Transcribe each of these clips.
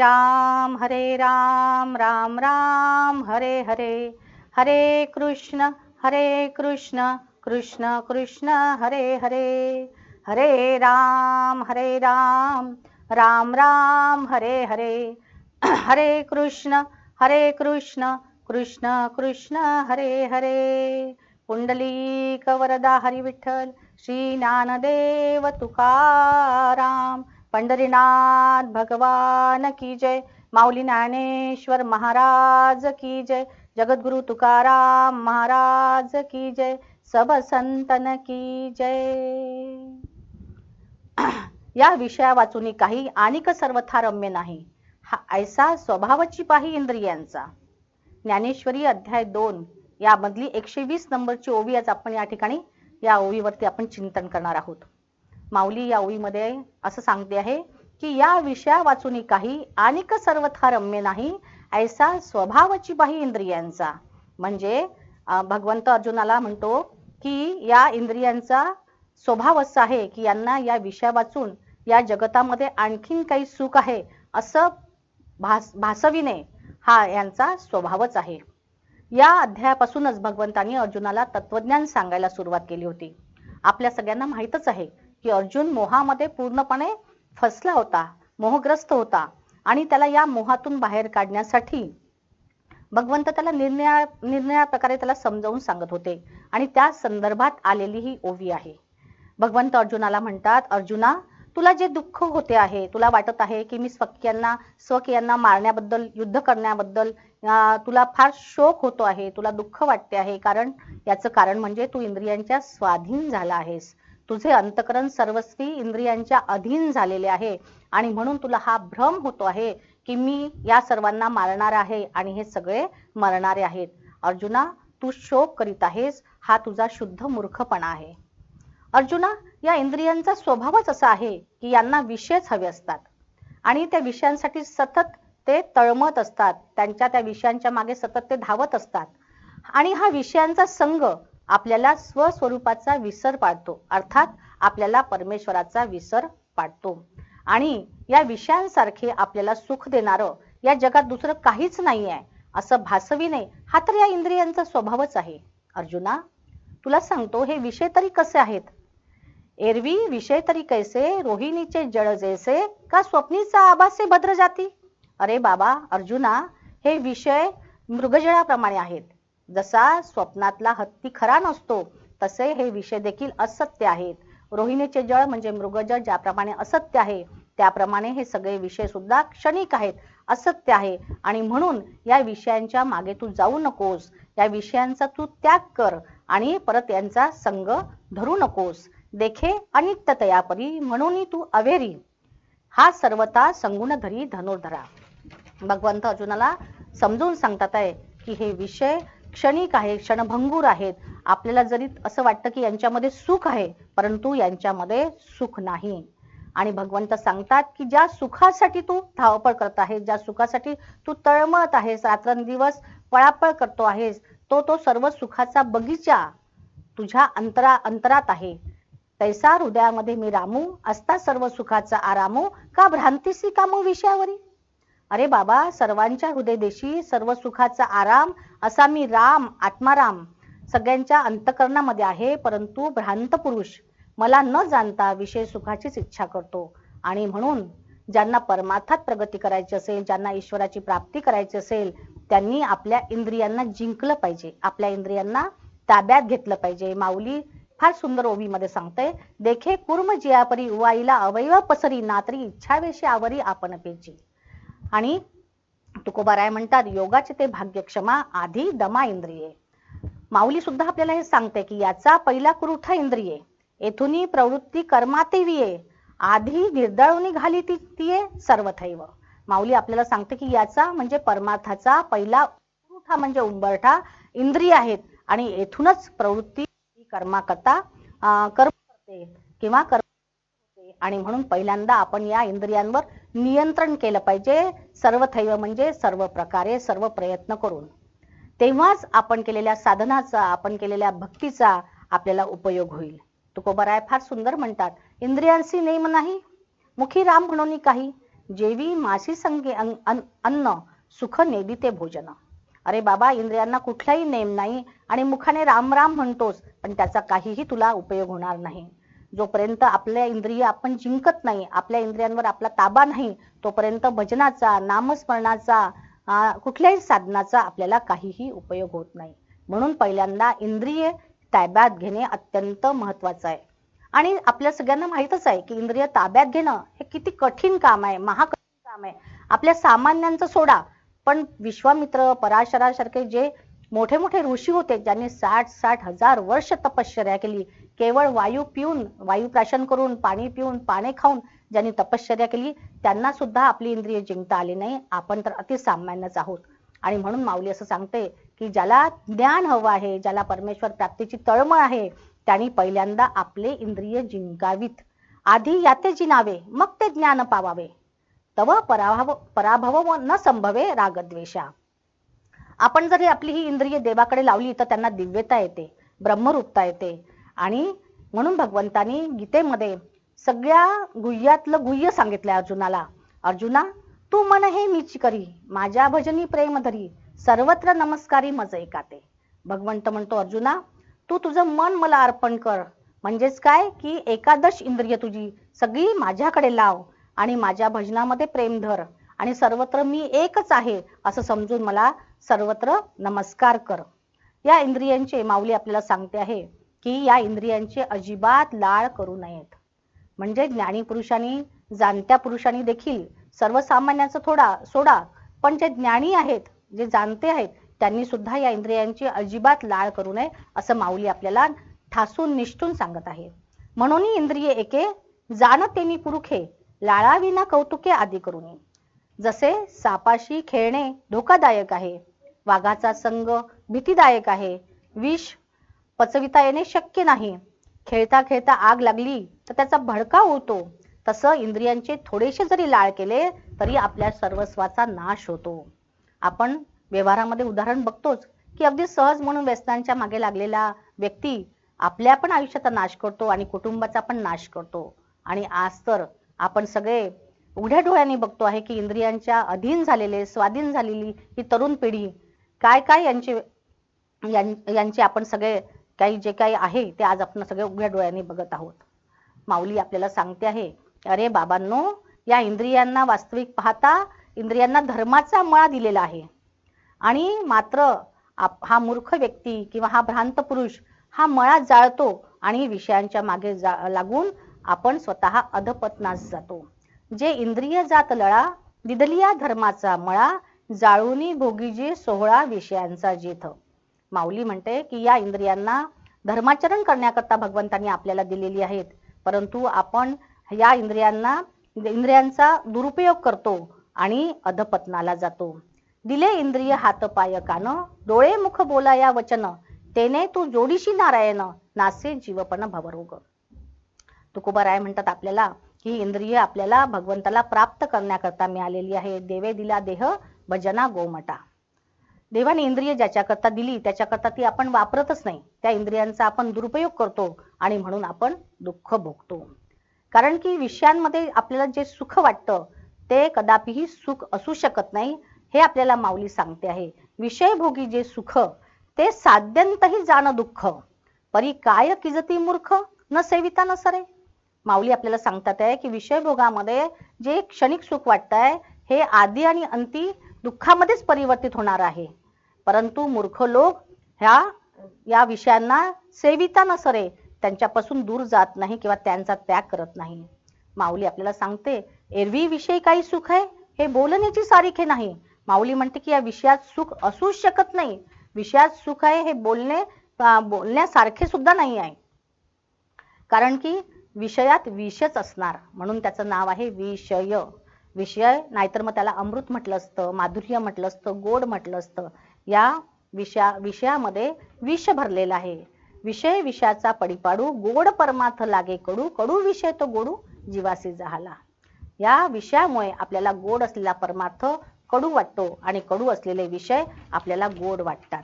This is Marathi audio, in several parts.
राम हरे राम राम राम हरे हरे। हरे कृष्ण हरे कृष्ण कृष्ण कृष्ण हरे हरे। हरे राम हरे राम राम राम हरे हरे। हरे कृष्ण हरे कृष्ण कृष्ण कृष्ण हरे हरे। पुंडलीक वरदा हरी विठ्ठल श्री ज्ञानदेव तुकाराम। पंढरीनाथ भगवान की जय माऊली ज्ञानेश्वर महाराज की जय जगद्गुरु तुकाराम महाराज की जय सब संतन की जय. या विषया वाचून काही आणिक सर्वथा रम्य नाही. हा ऐसा स्वभावाची पाही इंद्रियांचा. ज्ञानेश्वरी अध्याय दोन यामधली एकशे वीस नंबरची ओवी आज आपण या ठिकाणी या ओवीवरती आपण चिंतन करणार आहोत. माऊली या ओळीमध्ये असं सांगते आहे की या विषया वाचून काही आणिक सर्वथा रम्य नाही ऐसा स्वभावाची बाही इंद्रियांचा. म्हणजे भगवंत अर्जुनाला म्हणतो की या इंद्रियांचा स्वभाव असा आहे की यांना या विषया वाचून या जगतामध्ये आणखीन काही सुख आहे असं भास भासविणे हा यांचा स्वभावच आहे. या अध्यायापासूनच भगवंतांनी अर्जुनाला तत्वज्ञान सांगायला सुरुवात केली होती. आपल्या सगळ्यांना माहीतच आहे की अर्जुन मोहामध्ये पूर्णपणे फसला होता मोहग्रस्त होता आणि त्याला या मोहातून बाहेर काढण्यासाठी भगवंत त्याला निर्णया निर्णया प्रकारे त्याला समजावून सांगत होते आणि त्या संदर्भात आलेली ही ओवी आहे. भगवंत अर्जुनाला म्हणतात अर्जुना तुला जे दुःख होते आहे तुला वाटत आहे की मी स्वकीयांना स्वकीयांना मारण्याबद्दल युद्ध करण्याबद्दल तुला फार शोक होतो आहे तुला दुःख वाटते आहे कारण याचं कारण म्हणजे तू इंद्रियांच्या स्वाधीन झाला आहेस. तुझे अंतकरण सर्वस्वी इंद्रियांच्या अधीन झालेले आहे आणि म्हणून तुला हा भ्रम होतो आहे की मी या सर्वांना मारणार आहे आणि हे सगळे मरणारे आहेत. अर्जुना तू शोक करीत आहेस. हा तुझा शुद्ध मूर्खपणा आहे. अर्जुना या इंद्रियांचा स्वभावच असा आहे की यांना विषयच हवे असतात आणि त्या विषयांसाठी सतत ते तळमत असतात. त्यांच्या त्या विषयांच्या मागे सतत ते धावत असतात. आणि हा विषयांचा संघ आपल्याला स्वस्वरूपाचा विसर पाडतो. अर्थात आपल्याला परमेश्वराचा विसर पाडतो. आणि या विषयांसारखे आपल्याला सुख देणारं या जगात दुसरं काहीच नाही आहे असं भासविणे हा तर या इंद्रियांचा स्वभावच आहे. अर्जुना तुला सांगतो हे विषय तरी कसे आहेत? एरवी विषय तरी कैसे? रोहिणीचे जळ जैसे? का स्वप्नीचा आभासे भद्र जाती अरे बाबा अर्जुना हे विषय मृगजळाप्रमाणे आहेत. जसा स्वप्नातला हत्ती खरा नसतो तसे हे विषय देखील असत्य आहेत. रोहिणीचे जळ म्हणजे मृगजळ ज्याप्रमाणे असत्य आहे त्याप्रमाणे हे सगळे विषय सुद्धा क्षणिक आहेत असत्य आहे. आणि म्हणून या विषयांच्या मागे तू जाऊ नकोस या विषयांचा तू त्याग कर आणि परत यांचा संग धरू नकोस. देखे अनित्यतया परी म्हणून तू अवेरी. हा सर्वता संगुण धरी धनुर्धरा. भगवंत अर्जुनाला समजून सांगतात आहे की हे विषय क्षणिक आहे क्षणभंगूर आहेत. आपल्याला जरी असं वाटतं की यांच्यामध्ये सुख आहे परंतु यांच्यामध्ये सुख नाही. आणि भगवंत सांगतात की ज्या सुखासाठी तू धावपळ करत आहेस ज्या सुखासाठी तू तळमळत आहेस रात्रंदिवस पळापळ करतो आहेस तो तो सर्व सुखाचा बगीचा तुझ्या अंतरा अंतरात आहे. तैसा हृदयामध्ये मी रामू असता सर्व सुखाचा आरामू का भ्रांतीसी कामू विषयावरी? अरे बाबा सर्वांच्या हृदयदेशी सर्व सुखाचा आराम असा मी राम आत्माराम सगळ्यांच्या अंतकरणामध्ये आहे परंतु भ्रांत पुरुष मला न जाणता विषय सुखाचीच इच्छा करतो. आणि म्हणून ज्यांना परमार्थात प्रगती करायची असेल ज्यांना ईश्वराची प्राप्ती करायची असेल त्यांनी आपल्या इंद्रियांना जिंकलं पाहिजे. आपल्या इंद्रियांना ताब्यात घेतलं पाहिजे. माऊली फार सुंदर ओवीमध्ये सांगते देखे कुर्म जियापरी उवाईला अवयव पसरी नातरी इच्छावेशी आवरी आपण पेची. आणि तुकोबाराय म्हणतात योगाचे ते भाग्यक्षमा आधी दमा इंद्रिये. माऊली सुद्धा आपल्याला हे सांगते की याचा पहिला कुरुठा इंद्रिये येथून प्रवृत्ती कर्मातेविये आधी निर्दळून घाली ती तिये सर्वथैव. माऊली आपल्याला सांगते की याचा म्हणजे परमार्थाचा पहिला कुरुठा म्हणजे उंबरठा इंद्रिय आहेत आणि येथूनच प्रवृत्ती कर्माकरता कर्म करते किंवा कर्म आणि म्हणून पहिल्यांदा आपण या इंद्रियांवर नियंत्रण केलं पाहिजे. सर्व थैव म्हणजे सर्व प्रकारे सर्व प्रयत्न करून. तेव्हाच आपण केलेल्या साधनाचा आपण केलेल्या भक्तीचा आपल्याला उपयोग होईल. तुकोबराय फार सुंदर म्हणतात इंद्रियांशी नेम नाही मुखी राम म्हणून काही जेवी मासी संगे अन्न सुख नेदिते भोजन. अरे बाबा इंद्रियांना कुठलाही नेम नाही आणि मुखाने राम राम म्हणतोस पण त्याचा काहीही तुला उपयोग होणार नाही. जोपर्यंत आपल्या इंद्रिय आपण जिंकत नाही आपल्या इंद्रियांवर आपला ताबा नाही तोपर्यंत भजनाचा नामस्मरणाचा कुठल्याही साधनाचा आपल्याला काहीही उपयोग होत नाही. म्हणून पहिल्यांदा इंद्रिय ताब्यात घेणे अत्यंत महत्वाचं आहे. आणि आपल्या सगळ्यांना माहीतच आहे की इंद्रिय ताब्यात घेणं हे किती कठीण काम आहे महाकठीण काम आहे. आपल्या सामान्यांचं सोडा पण विश्वामित्र पराशरासारखे जे मोठे मोठे ऋषी होते ज्यांनी साठ साठ हजार वर्ष तपश्चर्या केली केवळ वायू पिऊन वायू प्राशन करून पाणी पिऊन पाणी खाऊन ज्यांनी तपश्चर्या केली त्यांना सुद्धा आपली इंद्रिय जिंकता आली नाही. आपण तर अतिसामान्यच आहोत. आणि म्हणून माऊली असं सांगते की ज्याला ज्ञान हवं आहे ज्याला परमेश्वर प्राप्तीची तळमळ आहे त्यांनी पहिल्यांदा आपले इंद्रिय जिंकावीत. आधी याते जिनावे मग ते ज्ञान पावावे. तव पराभव पराभव न संभवे रागद्वेषा. आपण जर आपली ही इंद्रिय देवाकडे लावली तर त्यांना दिव्यता येते ब्रह्मरूपता येते. आणि म्हणून भगवंतानी गीतेमध्ये सगळ्या गुह्यातलं गुह्य सांगितलंय अर्जुनाला. अर्जुना तू मन हे मीची करी माझ्या भजनी प्रेम धरी सर्वत्र नमस्कारी मज एकाते भगवंत म्हणतो अर्जुना तू तुझं मन मला अर्पण कर. म्हणजेच काय? की एकादश इंद्रिय तुझी सगळी माझ्याकडे लाव आणि माझ्या भजनामध्ये प्रेम धर आणि सर्वत्र मी एकच आहे असं समजून मला सर्वत्र नमस्कार कर. या इंद्रियांचे माऊली आपल्याला सांगते आहे की या इंद्रियांचे अजिबात लाळ करू नयेत. म्हणजे ज्ञानी पुरुषांनी जाणत्या पुरुषांनी देखील सर्वसामान्यांचा थोडा सोडा पण जे ज्ञानी आहेत जे जाणते आहेत त्यांनी सुद्धा या इंद्रियांची अजिबात लाळ करू नये असं माऊली आपल्याला ठासून निष्ठून सांगत आहे. म्हणून इंद्रिय एके जाणतेनी पुरुखे लाळाविना कौतुके आदी नये. जसे सापाशी खेळणे धोकादायक आहे वाघाचा संग भीतीदायक आहे विष पचविता येणे शक्य नाही. खेळता खेळता आग लागली तर त्याचा भडका होतो तसं इंद्रियांचे थोडेसे जरी लाळ केले तरी आपल्या सर्वस्वाचा नाश होतो. आपण व्यवहारामध्ये उदाहरण बघतोच की अगदी सहज म्हणून व्यसनांच्या मागे लागलेला व्यक्ती आपल्या पण आयुष्याचा नाश करतो आणि कुटुंबाचा पण नाश करतो. आणि आज तर आपण सगळे उघड्या डोळ्यांनी बघतो आहे की इंद्रियांच्या अधीन झालेले स्वाधीन झालेली ही तरुण पिढी काय काय यांचे यांचे आपण सगळे काही जे काही आहे ते आज आपण सगळे उघड्या डोळ्यांनी बघत आहोत. माऊली आपल्याला सांगते आहे अरे बाबांनो या इंद्रियांना वास्तविक पाहता इंद्रियांना धर्माचा मळा दिलेला आहे. आणि मात्र आप- हा मूर्ख व्यक्ती किंवा हा भ्रांत पुरुष हा मळा जाळतो आणि विषयांच्या मागे जा लागून आपण स्वतः अधपतनास जातो. जे इंद्रिय जात लळा दिदलिया धर्माचा मळा जाळूनी भोगीजे सोहळा विषयांचा जेथ. माऊली म्हणते की या इंद्रियांना धर्माचरण करण्याकरता भगवंतांनी आपल्याला दिलेली आहेत. परंतु आपण या इंद्रियांना इंद्रियांचा दुरुपयोग करतो आणि अधपतनाला जातो. दिले इंद्रिय हात कान डोळे मुख बोला या वचन तेने तू जोडीशी नारायण नासे जीवपण भवरोग. तुकोबाराय म्हणतात आपल्याला की इंद्रिय आपल्याला भगवंताला प्राप्त करण्याकरता मिळालेली आहे. देवे दिला देह भजना गोमटा. देवाने इंद्रिय ज्याच्याकरता दिली त्याच्याकरता ती आपण वापरतच नाही. त्या इंद्रियांचा आपण दुरुपयोग करतो आणि म्हणून आपण दुःख भोगतो. कारण की विषयांमध्ये आपल्याला जे सुख वाटतं ते कदापिही सुख असू शकत नाही हे आपल्याला माऊली सांगते आहे. विषयभोगी जे सुख ते साध्यंतही जाण दुःख. परी काय किजती मूर्ख न सेविता न सरे. माऊली आपल्याला सांगतात आहे की विषयभोगामध्ये जे क्षणिक सुख वाटतंय हे आधी आणि अंती दुःखामध्येच परिवर्तित होणार आहे. परंतु मूर्ख लोक ह्या या विषयांना सेविता नसरे. त्यांच्यापासून दूर जात नाही किंवा त्यांचा त्याग करत नाही. माऊली आपल्याला सांगते एरवी विषयी काही सुख आहे हे बोलण्याची सारीखे नाही. माऊली म्हणते की या विषयात सुख असूच शकत नाही. विषयात सुख आहे हे बोलणे बोलण्यासारखे सुद्धा नाही आहे. कारण की विषयात विषच असणार. म्हणून त्याचं नाव आहे विषय. विषय नाहीतर मग त्याला अमृत म्हटलं असतं माधुर्य म्हटलं असतं गोड म्हटलं असतं. या विषया विषयामध्ये विष भरलेला आहे. विषय विषयाचा पडीपाडू गोड परमार्थ लागे कडू कडू विषय तो गोडू जीवासी जहाला. या विषयामुळे आपल्याला गोड असलेला परमार्थ कडू वाटतो आणि कडू असलेले विषय आपल्याला गोड वाटतात.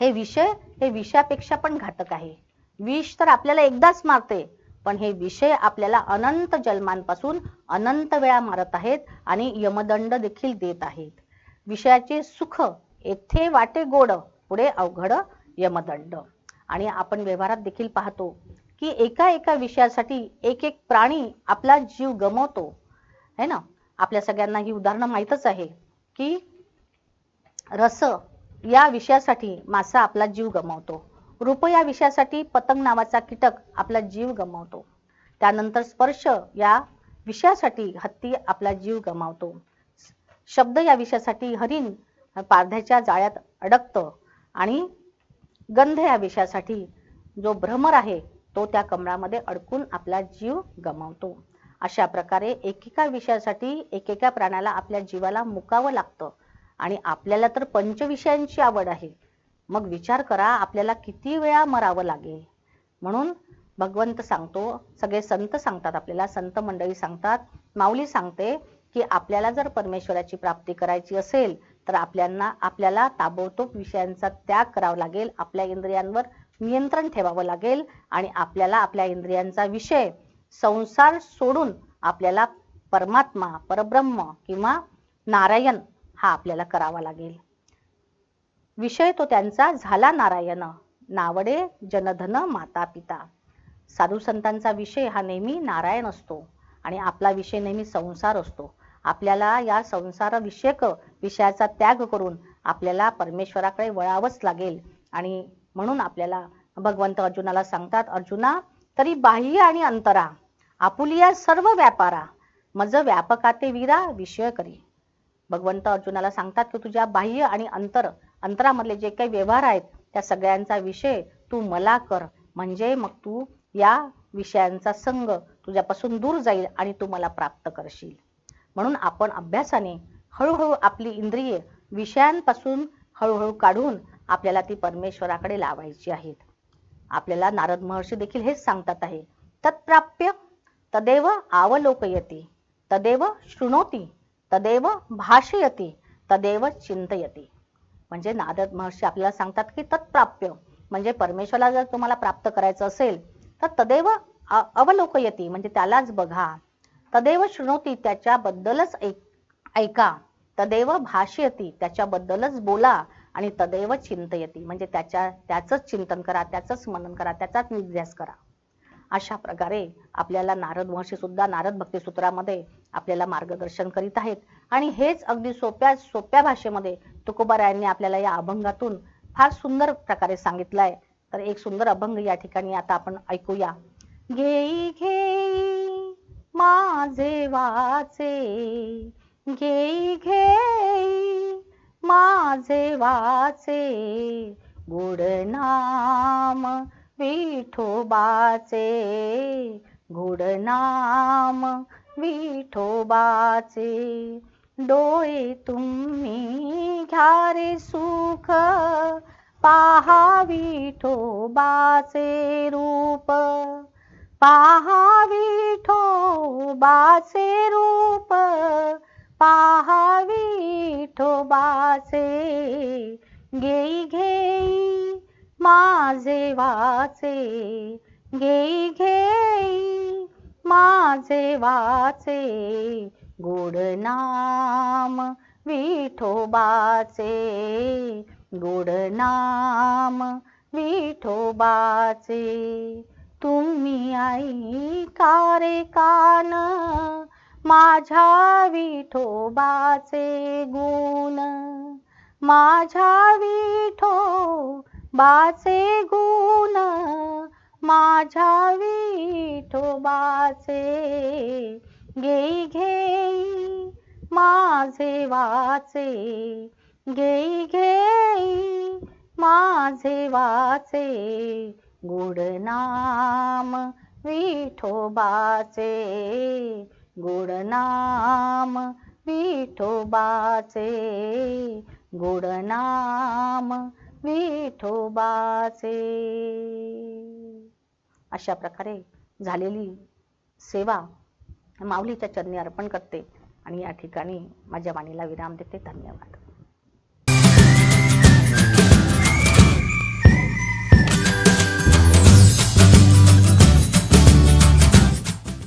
हे विषय हे विषयापेक्षा पण घातक आहे. विष तर आपल्याला एकदाच मारते पण हे विषय आपल्याला अनंत जन्मांपासून अनंत वेळा मारत आहेत आणि यमदंड देखील देत आहेत. विषयाचे सुख येथे वाटे गोड पुढे अवघड यमदंड. आणि आपण व्यवहारात देखील पाहतो की एका एका विषयासाठी एक एक प्राणी आपला जीव गमवतो. है ना? आपल्या सगळ्यांना ही उदाहरणं माहीतच आहे की रस या विषयासाठी मासा आपला जीव गमावतो. रूप या विषयासाठी पतंग नावाचा कीटक आपला जीव गमावतो. त्यानंतर स्पर्श या विषयासाठी हत्ती आपला जीव गमावतो. शब्द या विषयासाठी हरिण पारध्याच्या जाळ्यात अडकतं. आणि गंध या विषयासाठी जो भ्रमर आहे तो त्या कमळामध्ये अडकून आपला जीव गमावतो. अशा प्रकारे एकेका विषयासाठी एकेका प्राण्याला आपल्या जीवाला मुकावं लागतं. आणि आपल्याला तर पंचविषयांची आवड आहे. मग विचार करा आपल्याला किती वेळा मरावं लागेल? म्हणून भगवंत सांगतो सगळे संत सांगतात आपल्याला संत मंडळी सांगतात माऊली सांगते की आपल्याला जर परमेश्वराची प्राप्ती करायची असेल तर आपल्याला आपल्याला ताबडतोब विषयांचा त्याग करावा लागेल आपल्या इंद्रियांवर नियंत्रण ठेवावं लागेल आणि आपल्याला आपल्या इंद्रियांचा विषय संसार सोडून आपल्याला परमात्मा परब्रह्म किंवा नारायण हा आपल्याला करावा लागेल. विषय तो त्यांचा झाला नारायण नावडे जनधन माता पिता साधू संतांचा विषय हा नेहमी नारायण असतो आणि आपला विषय नेहमी संसार असतो. आपल्याला या संसार विषयक विषयाचा त्याग करून आपल्याला परमेश्वराकडे वळावंच लागेल. आणि म्हणून आपल्याला भगवंत अर्जुनाला सांगतात अर्जुना तरी बाह्य आणि अंतरा आपुलिया सर्व व्यापारा मज व्यापकाते वीरा विषय करी. भगवंत अर्जुनाला सांगतात की तुझ्या बाह्य आणि अंतर अंतरामधले जे काही व्यवहार आहेत त्या सगळ्यांचा विषय तू मला कर. म्हणजे मग तू या विषयांचा संघ तुझ्यापासून दूर जाईल आणि तू मला प्राप्त करशील. म्हणून आपण अभ्यासाने हळूहळू आपली इंद्रिये विषयांपासून हळूहळू काढून आपल्याला ती परमेश्वराकडे लावायची आहेत. आपल्याला नारद महर्षी देखील हेच सांगतात आहे. तत्प्राप्य तदेव आवलोकयती तदेव शृणोती तदेव भाषयती तदेव चिंतयती. म्हणजे नारद महर्षी आपल्याला सांगतात की तत्प्राप्य म्हणजे परमेश्वराला जर तुम्हाला प्राप्त करायचं असेल तर तदेव अवलोकयती म्हणजे त्यालाच बघा. तदेव शृणोती त्याच्याबद्दलच ऐका तदेव भाष्यती त्याच्याबद्दलच बोला आणि तदेव चिंतयती. म्हणजे त्याच्या त्याचंच चिंतन करा त्याचंच मनन करा त्याचाच निध्यास करा. अशा प्रकारे आपल्याला नारद महर्षी सुद्धा नारद भक्ती सूत्रामध्ये आपल्याला मार्गदर्शन करीत आहेत. आणि हेच अगदी सोप्या सोप्या भाषेमध्ये तुकोबारायांनी आपल्याला या अभंगातून फार सुंदर प्रकारे सांगितलंय. तर एक सुंदर अभंग या ठिकाणी आता आपण ऐकूया. घेई घेई माझे वाचे घेई घेई. माझे वाचे गुड नाम विठोबाचे गुड नाम विठोबाचे. डोळे तुम्ही घ्या रे सुख पाहा विठोबाचे रूप. पाहा विठोबाचे रूप पाहा विठोबाचे घेई घेई माझे वाचे घेई घेई माझे वाचे. गोड नाम विठोबाचे गोड नाम विठोबाचे. तुम्ही आई कारे कान माझ्या विठोबाचे गुण. माझ्या विठो बाचे गुण माझ्या विठोबाचे घेई घेई माझे वाचे घेई घेई माझे वाचे गुड नाम विठोबाचे गुड नाम विठोबाचे गुड नाम विठोबाचे अशा प्रकारे झालेली सेवा माऊलीच्या चरणी अर्पण करते आणि या ठिकाणी माझ्या वाणीला विराम देते. धन्यवाद.